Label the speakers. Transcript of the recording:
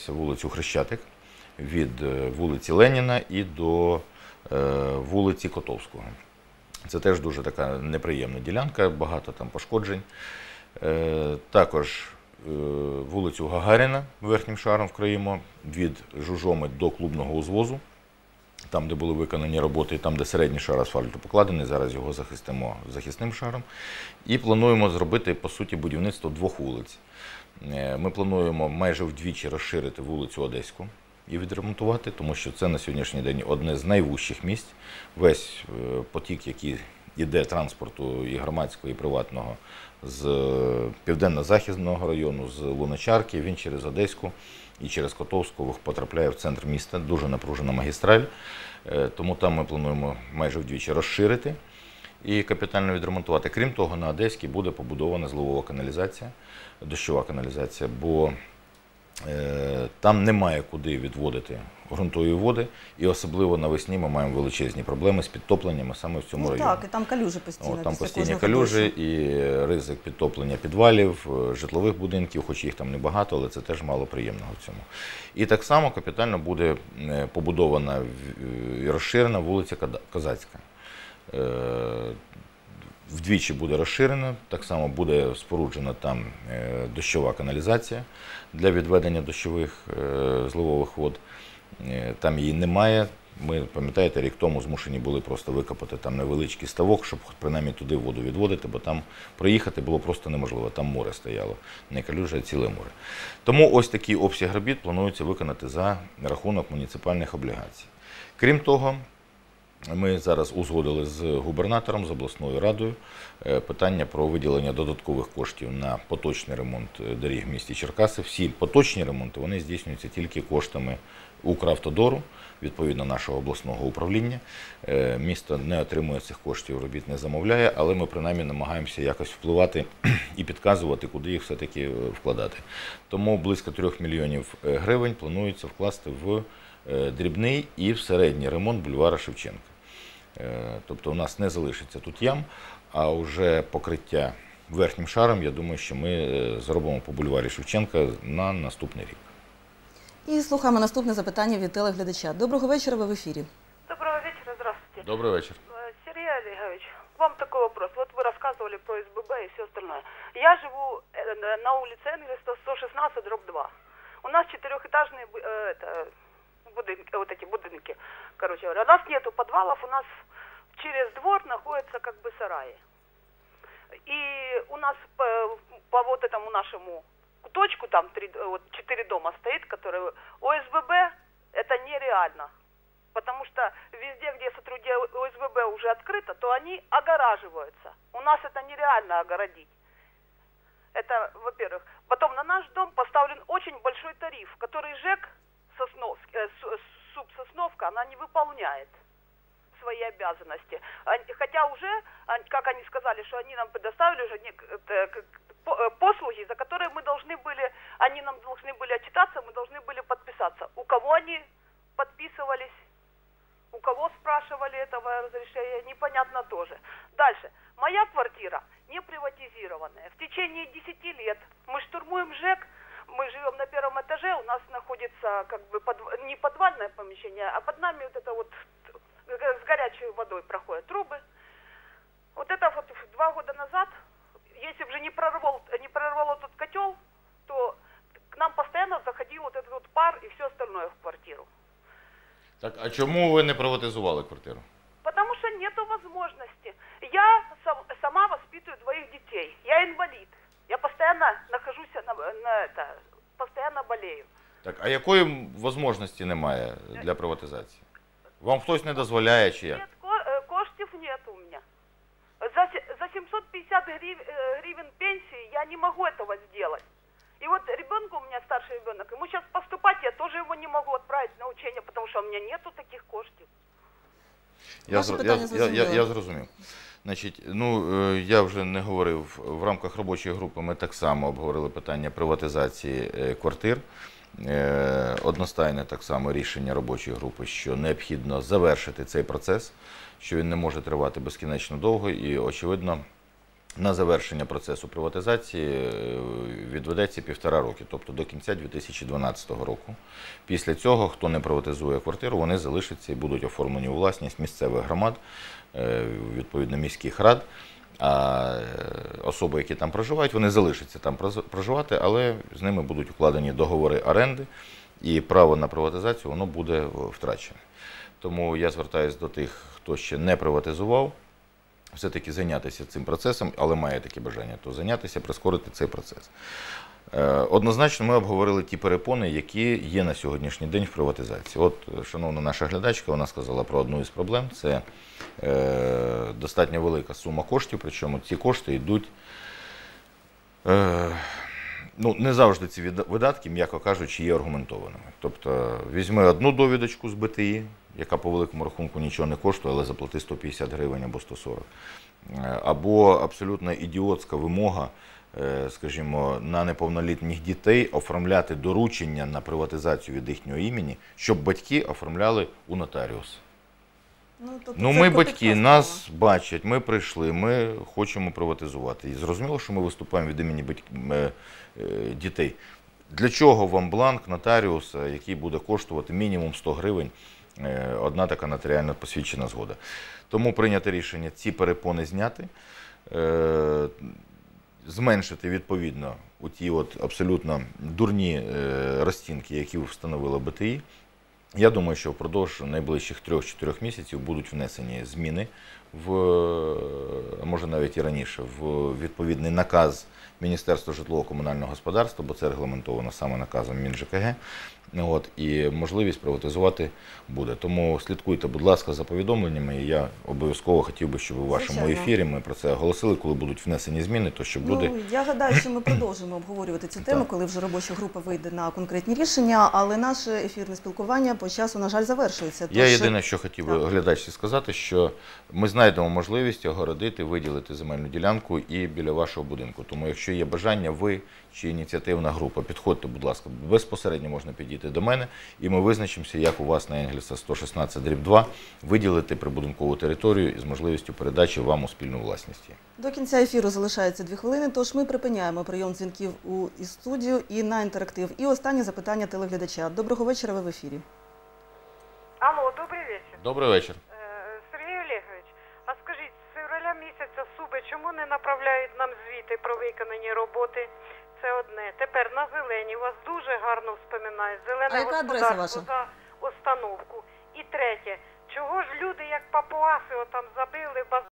Speaker 1: дивитися вулицю Хрещатик від е, вулиці Леніна і до е, вулиці Котовського. Це теж дуже така неприємна ділянка, багато там пошкоджень. Е, Також вулицю Гагаріна верхнім шаром вкриємо від Жужоми до клубного узвозу. Там, де були виконані роботи, і там, де середній шар асфальту покладений, зараз його захистимо захисним шаром. І плануємо зробити, по суті, будівництво двох вулиць. Е, Ми плануємо майже вдвічі розширити вулицю Одеську і відремонтувати, тому що це на сьогоднішній день одне з найвужчих місць. Весь е, потік, який йде транспорту і громадського, і приватного з е, південно-західного району, з Луначарки, він через Одеську і через Котовську потрапляє в центр міста. Дуже напружена магістраль. Тому там ми плануємо майже вдвічі розширити і капітально відремонтувати. Крім того, на Одеській буде побудована зливова каналізація, дощова каналізація, бо е, там немає куди відводити ґрунтові води, і особливо навесні ми маємо величезні проблеми з підтопленнями саме в цьому
Speaker 2: Ну
Speaker 1: районі.
Speaker 2: так, і там калюжі постійно.
Speaker 1: От, там постійні калюжі і ризик підтоплення підвалів, е, житлових будинків, хоч їх там небагато, але це теж мало приємного в цьому. І так само капітально буде е, побудована і розширена вулиця Козацька. Е, Вдвічі буде розширена, так само буде споруджена там е, дощова каналізація для відведення дощових е, зливових вод. Там її немає. Ми, пам'ятаєте, рік тому змушені були просто викопати там невеличкий ставок, щоб принаймні туди воду відводити, бо там проїхати було просто неможливо. Там море стояло, не калюжа, а ціле море. Тому ось такий обсяг робіт планується виконати за рахунок муніципальних облігацій. Крім того, ми зараз узгодили з губернатором, з обласною радою е, питання про виділення додаткових коштів на поточний ремонт е, доріг в місті Черкаси. Всі поточні ремонти вони здійснюються тільки коштами Укравтодору, відповідно нашого обласного управління. Е, Місто не отримує цих коштів, робіт не замовляє, але ми принаймні намагаємося якось впливати і підказувати, куди їх все-таки вкладати. Тому близько 3 мільйонів гривень планується вкласти в дрібний і в середній ремонт бульвара Шевченка. Е, Тобто у нас не залишиться тут ям, а вже покриття верхнім шаром, я думаю, що ми е, зробимо по бульварі Шевченка на наступний рік.
Speaker 2: І слухаємо наступне запитання від телеглядача. Доброго вечора, ви в ефірі.
Speaker 3: Доброго вечера, здравствуйте.
Speaker 1: Добрий вечір.
Speaker 3: Э, Сергей Олегович, вам такой вопрос. Вот вы рассказывали про СББ и все остальное. Я живу э, на улице Энгельса 116, дробь 2. У нас четырехэтажные бу- э, это, будинки, вот эти будинки, короче говоря. У нас нету подвалов, у нас через двор находятся как бы сараи. И у нас по, по вот этому нашему куточку, там три, вот четыре дома стоит, которые ОСББ, это нереально. Потому что везде, где сотрудники ОСББ уже открыто, то они огораживаются. У нас это нереально огородить. Это, во-первых. Потом на наш дом поставлен очень большой тариф, который ЖЭК Сосновск, э, С- СУП Сосновка, она не выполняет свои обязанности. Хотя уже, как они сказали, что они нам предоставили уже э, послуги, за которые мы должны были, они нам должны были отчитаться, мы должны были подписаться. У кого они подписывались? У кого спрашивали этого разрешения, непонятно тоже. Дальше. Моя квартира не приватизированная. В течение 10 лет мы штурмуем ЖЭК, мы живем на первом этаже, у нас находится как бы подв- не подвальное помещение, а под нами вот это вот э, с горячей водой проходят трубы. Вот это вот два года назад, если бы же не прорвал, не прорвало этот котел, то к нам постоянно заходил вот этот вот пар и все остальное в квартиру.
Speaker 1: Так, а чому ви не приватизували квартиру?
Speaker 3: Потому что нету возможности. Я сам- сама воспитываю двоих детей. Я инвалид. Я постоянно нахожусь на, на это, постоянно болею.
Speaker 1: Так, а якої можливості немає для приватизації? Вам хтось не дозволяє чи як?
Speaker 3: Нет, ко- э, коштів нет у меня. За, се- за 750 грив, э, гривен пенсии я не могу этого сделать. И вот ребенку у меня старший ребенок, ему сейчас поступать, я тоже его не могу отправить на учение, потому что у меня нету таких коштів.
Speaker 1: Я,
Speaker 2: Ваше
Speaker 1: зр- я, я, я, я зрозумів. Значить, ну е, я вже не говорив в рамках робочої групи. Ми так само обговорили питання приватизації е, квартир. Е, Одностайне так само рішення робочої групи, що необхідно завершити цей процес, що він не може тривати безкінечно довго, і очевидно. На завершення процесу приватизації е, відведеться півтора роки, тобто до кінця 2012 року. Після цього, хто не приватизує квартиру, вони залишаться і будуть оформлені у власність місцевих громад, е, відповідно міських рад. А е, особи, які там проживають, вони залишаться там проживати, але з ними будуть укладені договори оренди, і право на приватизацію воно буде втрачене. Тому я звертаюся до тих, хто ще не приватизував, все-таки зайнятися цим процесом, але має таке бажання, то зайнятися, прискорити цей процес. Е, Однозначно, ми обговорили ті перепони, які є на сьогоднішній день в приватизації. От, шановна наша глядачка, вона сказала про одну із проблем: це е, достатньо велика сума коштів, причому ці кошти йдуть. Е, ну, не завжди ці видатки, м'яко кажучи, є аргументованими. Тобто, візьми одну довідочку з БТІ, яка по великому рахунку нічого не коштує, але заплати 150 гривень або 140. Е, Або абсолютно ідіотська вимога, е, скажімо, на неповнолітніх дітей оформляти доручення на приватизацію від їхнього імені, щоб батьки оформляли у нотаріуса.
Speaker 2: Ну, тобто
Speaker 1: Ну, ми батьки, нас бачать, ми прийшли, ми хочемо приватизувати. І зрозуміло, що ми виступаємо від імені батьк... е, дітей. Для чого вам бланк нотаріуса, який буде коштувати мінімум 100 гривень, одна така нотаріально посвідчена згода. Тому прийнято рішення ці перепони зняти, е, зменшити відповідно у ті от абсолютно дурні е, розцінки, які встановила БТІ. Я думаю, що впродовж найближчих 3-4 місяців будуть внесені зміни в, може навіть і раніше, в відповідний наказ Міністерства житлово-комунального господарства, бо це регламентовано саме наказом МінЖКГ. От, і можливість приватизувати буде. Тому слідкуйте, будь ласка, за повідомленнями. І я обов'язково хотів би, щоб у вашому
Speaker 2: Звичайно.
Speaker 1: ефірі ми про це оголосили, коли будуть внесені зміни, то щоб люди.
Speaker 2: Ну, я гадаю, що ми продовжимо обговорювати цю тему,
Speaker 1: Так.
Speaker 2: коли вже робоча група вийде на конкретні рішення, але наше ефірне спілкування по часу, на жаль, завершується.
Speaker 1: Я
Speaker 2: Тож,
Speaker 1: єдине, що хотів би глядачці сказати, що ми знайдемо можливість огородити, виділити земельну ділянку і біля вашого будинку. Тому, якщо є бажання, ви чи ініціативна група, підходьте, будь ласка, безпосередньо можна підійти до мене, і ми визначимося, як у вас на Енгельса 116 дріб 2 виділити прибудинкову територію із можливістю передачі вам у спільну власність.
Speaker 2: До кінця ефіру залишається дві хвилини, тож ми припиняємо прийом дзвінків у із студію і на інтерактив. І останнє запитання телеглядача. Доброго вечора, ви в ефірі.
Speaker 1: Добрий вечір.
Speaker 3: Е, Сергій Олегович, а скажіть, з февраля місяця суби чому не направляють нам звіти про виконані роботи? Це одне. Тепер на зелені вас дуже гарно вспоминають. Зелене
Speaker 2: А яка адреса
Speaker 3: господарство
Speaker 2: ваша?
Speaker 3: за установку. І третє, чого ж люди, як папуаси, отам забили баз